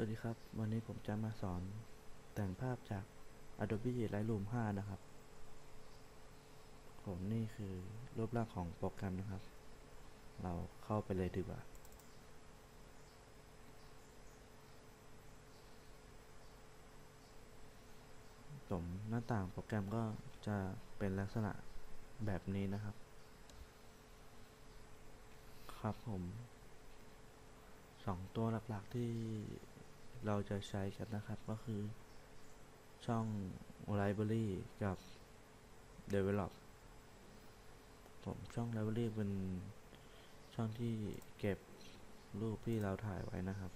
วัสดีครับ วันนี้ผมจะมาสอนแต่งภาพจาก Adobe Lightroom 5 นะครับ ผมนี่คือรูปร่างของโปรแกรมนะครับ เราเข้าไปเลยดีกว่าผมหน้าต่างโปรแกรมก็จะเป็นลักษณะแบบนี้นะครับ ครับผมสองตัวหลักๆที่ เราจะใช้กันนะครับก็คือช่อง Library กับ Develop ผมช่อง Library เป็นช่องที่เก็บรูปที่เราถ่ายไว้นะครับ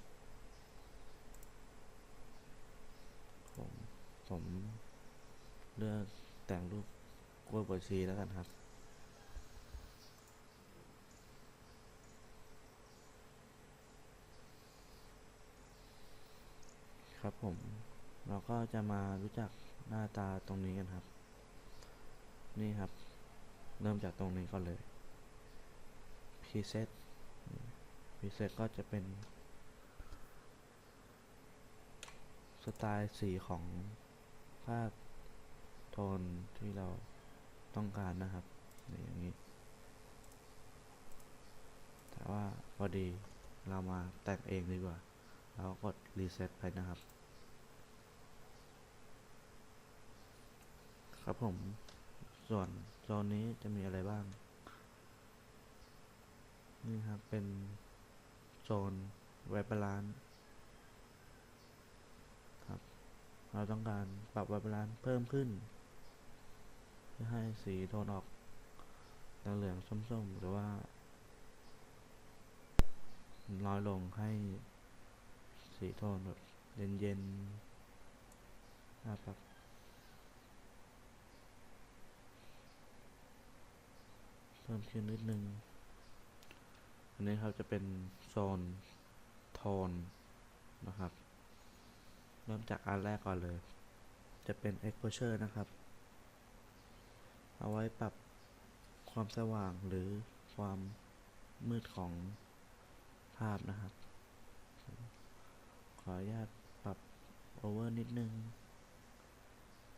ผมผมเลือกแต่งรูปกล้วยบวชชีแล้วกันครับ ครับผม เราก็จะมารู้จักหน้าตาตรงนี้กันครับ นี่ครับ เริ่มจากตรงนี้ก่อนเลย preset preset ก็จะเป็น สไตล์สีของภาพโทนที่เราต้องการนะครับอย่างนี้ แต่ว่าพอดีเรามาแต่งเองดีกว่า เรากดรีเซ็ตไปนะครับ ครับผม ส่วนโซนนี้จะมีอะไรบ้าง นี่ครับ เป็นโซนไวบาลานครับ เราต้องการปรับไวบาลานเพิ่มขึ้น เพื่อให้สีโทนออกเหลืองๆส้มๆ หรือว่า น้อยลงให้ สีโทนแบบเย็นๆนะครับเพิ่มขึ้นนิดนึง อันนี้ครับจะเป็นโซนโทนนะครับ เริ่มจากอันแรกก่อนเลย จะเป็น exposure นะครับ เอาไว้ปรับความสว่างหรือความมืดของภาพนะครับ ขออนุญาตปรับโอเวอร์นิดนึง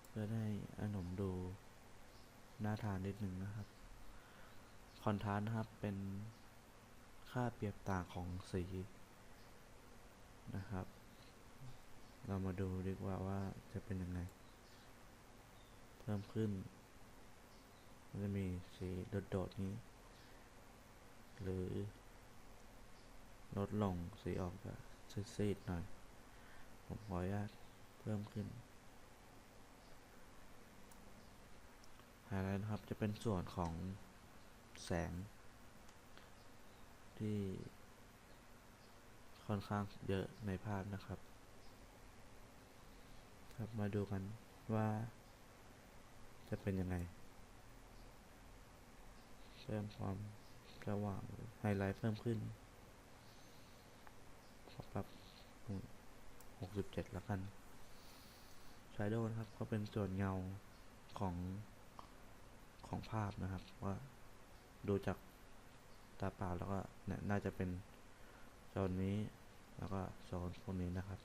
เพื่อได้อานมดูน่าทานนิดนึงนะครับ คอนทราสต์นะครับเป็นค่าเปรียบต่างของสีนะครับ เรามาดูดีกว่าว่าจะเป็นยังไง เพิ่มขึ้นมันจะมีสีโดดๆนี้ หรือลดลงสีออกจะ ซีดๆหน่อย ผมขออนุญาตเพิ่มขึ้นไฮไลท์นะครับ จะเป็นส่วนของแสง ที่ค่อนข้างเยอะในภาพนะครับ ครับมาดูกันว่าจะเป็นยังไงเพิ่มความสว่างไฮไลท์เพิ่มขึ้น ขอปรับหกสิบเจ็ดแล้วกัน Shadow นะครับ ก็เป็นส่วนเงาของของภาพนะครับ ว่าดูจากตาเปล่าแล้วก็น่าจะเป็นโซนนี้ แล้วก็โซนพวกนี้นะครับ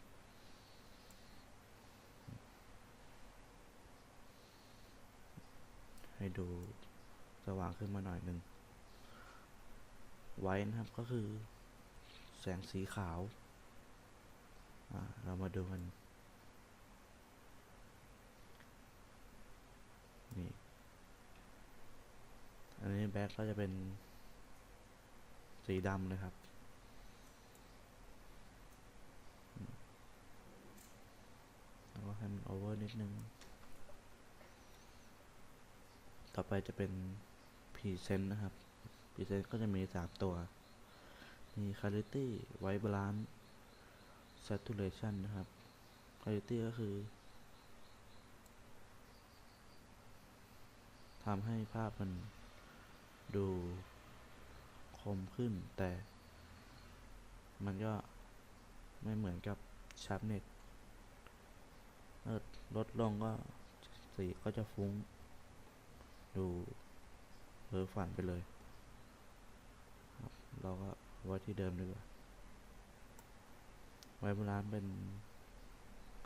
ให้ดูสว่างขึ้นมาหน่อยหนึ่ง ไว้นะครับก็คือแสงสีขาว เรามาดูกัน นี่ อันนี้แบ็คก็จะเป็นสีดำเลยครับ แล้วก็ให้มันโอเวอร์นิดนึง ต่อไปจะเป็นพรีเซนต์นะครับพรีเซนต์ก็จะมีสามตัว มี Clarity White Balance Saturation นะครับ Clarity ก็คือทำให้ภาพมันดูคมขึ้นแต่ มันก็ไม่เหมือนกับ Sharpness เมื่อลดลงก็สีก็จะฟุ้ง ดูเพ้อฝันไปเลย เราก็ไว้ที่เดิมดีกว่า ไว้บรานเป็น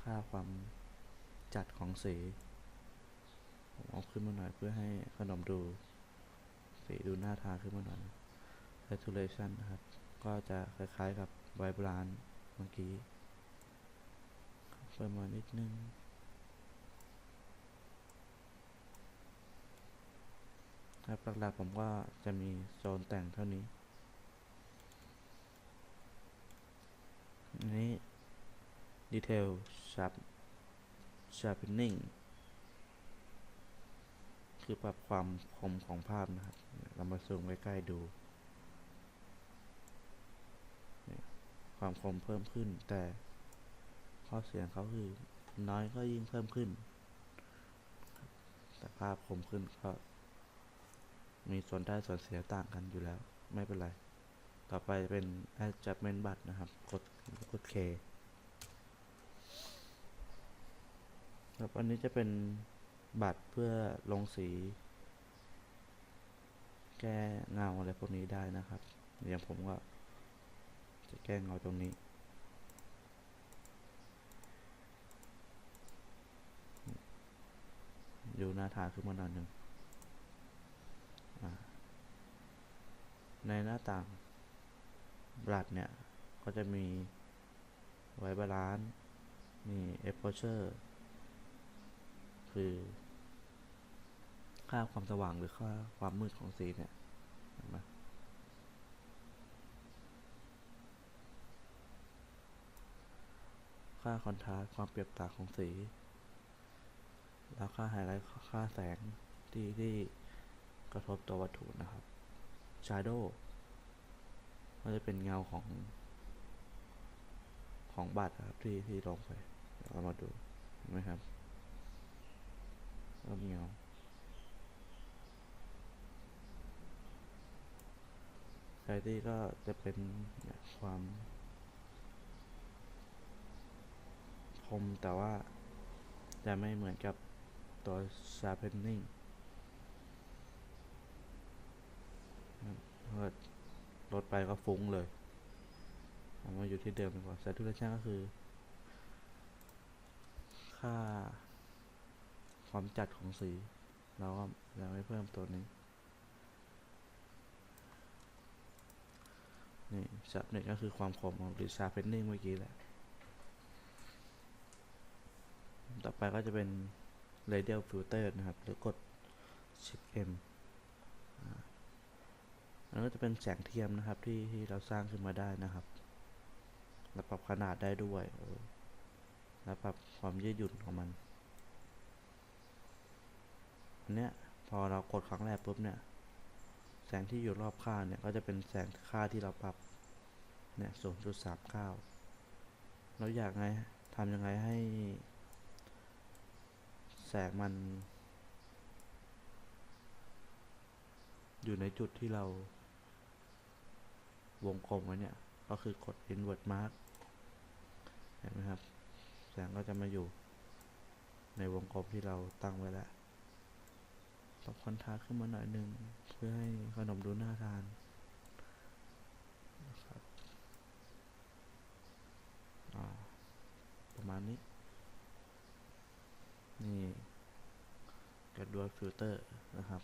ค่าความจัดของสี ผมเอาขึ้นมาหน่อยเพื่อให้ขนมดู สีดูน่าทานขึ้นมาหน่อย saturation นะครับ ก็จะคล้ายๆกับไวโบรานเมื่อกี้เพิ่มมานิดนึงครับหลักๆผมก็จะมีโซนแต่งเท่านี้ อันนี้ detail sharp sharpening คือปรับความคมของภาพนะครับ เรามาซูมใกล้ๆดู ความคมเพิ่มขึ้น แต่ข้อเสียงเขาคือน้อยก็ยิ่งเพิ่มขึ้น แต่ภาพคมขึ้นก็มีส่วนได้ส่วนเสียต่างกันอยู่แล้ว ไม่เป็นไร ต่อไปเป็น adjustment บัตรนะครับ กด กด K ครับอันนี้จะเป็นบัตรเพื่อลงสี แก้เงาอะไรพวกนี้ได้นะครับอย่างผมก็จะแก้เงาตรงนี้ อยู่หน้าทานขึ้นมาหน่อยหนึ่งในหน้าต่าง บลัดเนี่ย ก็จะมีไว้บาลานซ์มี exposure คือค่าความสว่างหรือค่าความมืดของสีเนี่ยเห็นไหมค่าคอนทราสต์ความเปรียบต่างของสี แล้วค่าไฮไลท์ค่าแสงที่ที่กระทบตัววัตถุนะครับ Shadow ก็จะเป็นเงาของ ของบัตรครับที่ที่ลงไปเดี๋ยวเรามาดูเห็นไหมครับก็เงาไซตี้ก็จะเป็นความคมแต่ว่าจะไม่เหมือนกับตัว sharpening เพราะลดไปก็ฟุ้งเลยเอามาอยู่ที่เดิมดีกว่า saturation ก็คือ ค่า ความจัดของสี เราก็จะไม่เพิ่มตัวนี้ นี่ชับเน็ตก็คือความคมของหรือ sharpening เมื่อกี้แหละ ต่อไปก็จะเป็น radial filter นะครับ หรือกด shift m อั นนั้นก็จะเป็นแสงเทียมนะครับที่ที่เราสร้างขึ้นมาได้นะครับแล้วปรับขนาดได้ด้วยเออแล้วปรับความยืดหยุ่นของมัน อันเนี้ยพอเรากดครั้งแรกปุ๊บเนี่ย แสงที่อยู่รอบข้างเนี่ยก็จะเป็นแสงค่าที่เราปรับ เนี่ยศูนย์จุดสามเก้าเราอยากไงทำยังไงให้ แสงมัน อยู่ในจุดที่เรา วงกลมไว้เนี่ย ก็คือกด invert mark เห็นไหมครับ แสงก็จะมาอยู่ในวงกลมที่เราตั้งไว้แล้วปรับคอนทราสต์ขึ้นมาหน่อยหนึ่งเพื่อให้ขนมดูน่าทานนะครับประมาณนี้ นี่กระดวฟิลเตอร์นะครับ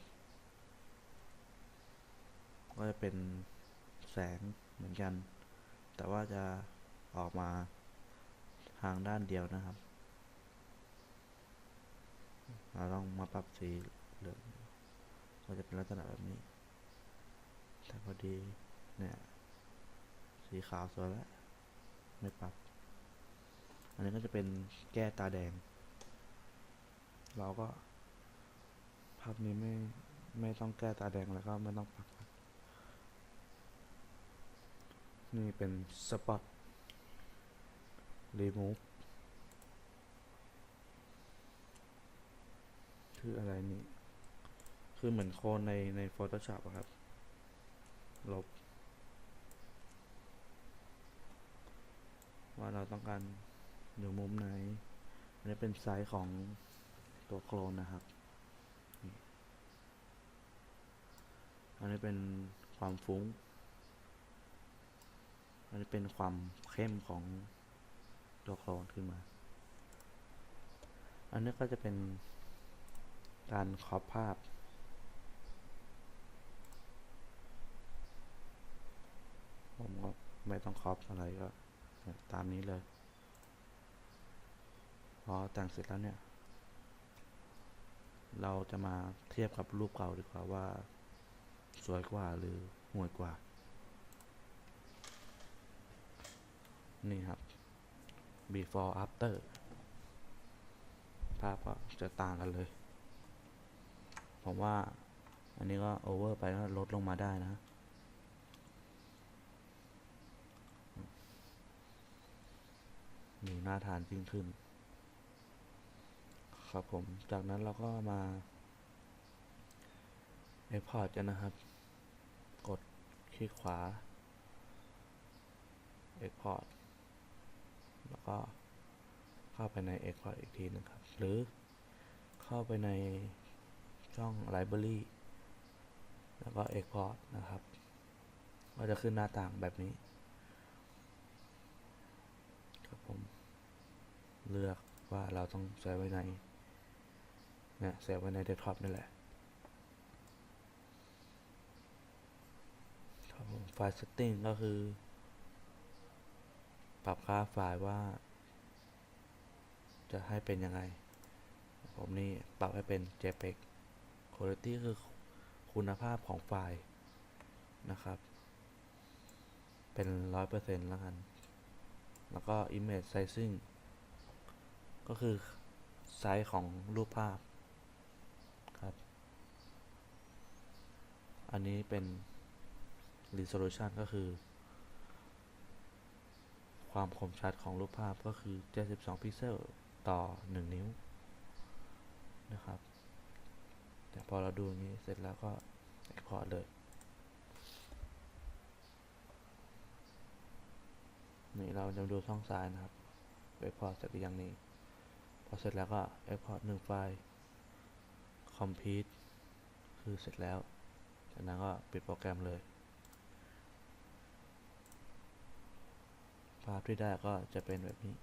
ก็จะเป็น แสงเหมือนกัน แต่ว่าจะออกมาทางด้านเดียวนะครับ เราต้องมาปรับสีเหลืองก็จะเป็นลักษณะแบบนี้ แต่พอดีเนี่ย สีขาวสวยแล้ว ไม่ปรับ อันนี้ก็จะเป็นแก้ตาแดง เราก็ภาพนี้ไม่ไม่ต้องแก้ตาแดงแล้วก็ไม่ต้องปรับ นี่เป็นสปอตรีมูฟคืออะไรนี่ คือเหมือนโคนในใน Photoshop อะครับ ลบ ว่าเราต้องการอยู่มุมไหน อันนี้เป็นไซส์ของตัวโคลนนะครับ อันนี้เป็นความฟุ้ง อันเป็นความเข้มของตัวโคลนขึ้นมา อันนี้ก็จะเป็นการครอปภาพ ผมก็ไม่ต้องครอปอะไรก็ตามนี้เลย พอแต่งเสร็จแล้วเนี่ย เราจะมาเทียบกับรูปเก่าดีกว่าว่า สวยกว่าหรือห่วยกว่า นี่ครับ before after ภาพก็จะต่างกันเลย ผมว่าอันนี้ก็โอเวอร์ไปก็ลดลงมาได้นะมีน่าทานยิ่งขึ้น ครับผม จากนั้นเราก็มา Export กันนะครับ กดคลิกขวา Export แล้วก็เข้าไปใน Export อีกทีหนึงครับ หรือเข้าไปในช่อง Library แล้วก็ Export นะครับ ก็จะขึ้นหน้าต่างแบบนี้ ครับผม เลือกว่าเราต้องใช้ไว้ในเนี่ยเซฟไว้ในเดสก์ท็อปนี่แหละครับผมไฟล์ setting ก็คือ ปรับค่าไฟล์ว่า จะให้เป็นยังไง ผมนี่ปรับให้เป็น JPEG Quality คือคุณภาพของไฟล์นะครับ เป็นร้อยเปอร์เซ็นต์แล้วกัน แล้วก็ image sizing ก็คือไซส์ของรูปภาพครับ อันนี้เป็น resolution ก็คือ ความคมชัดของรูปภาพก็คือ 72 พิกเซลต่อ 1 นิ้วนะครับ แต่พอเราดูนี้เสร็จแล้วก็ export เลย นี่เราจะดูช่องซ้ายนะครับ export จหรือยังนี่พอเสร็จแล้วก็ export หนึ่งไฟล์ complete คือเสร็จแล้ว จากนั้นก็ปิดโปรแกรมเลย ภาพที่ได้ก็จะเป็นแบบนี้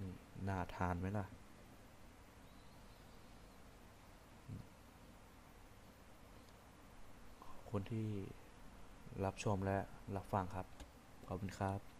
นี่น่าทานไหมล่ะ ขอบคุณที่รับชมและรับฟังครับ ขอบคุณครับ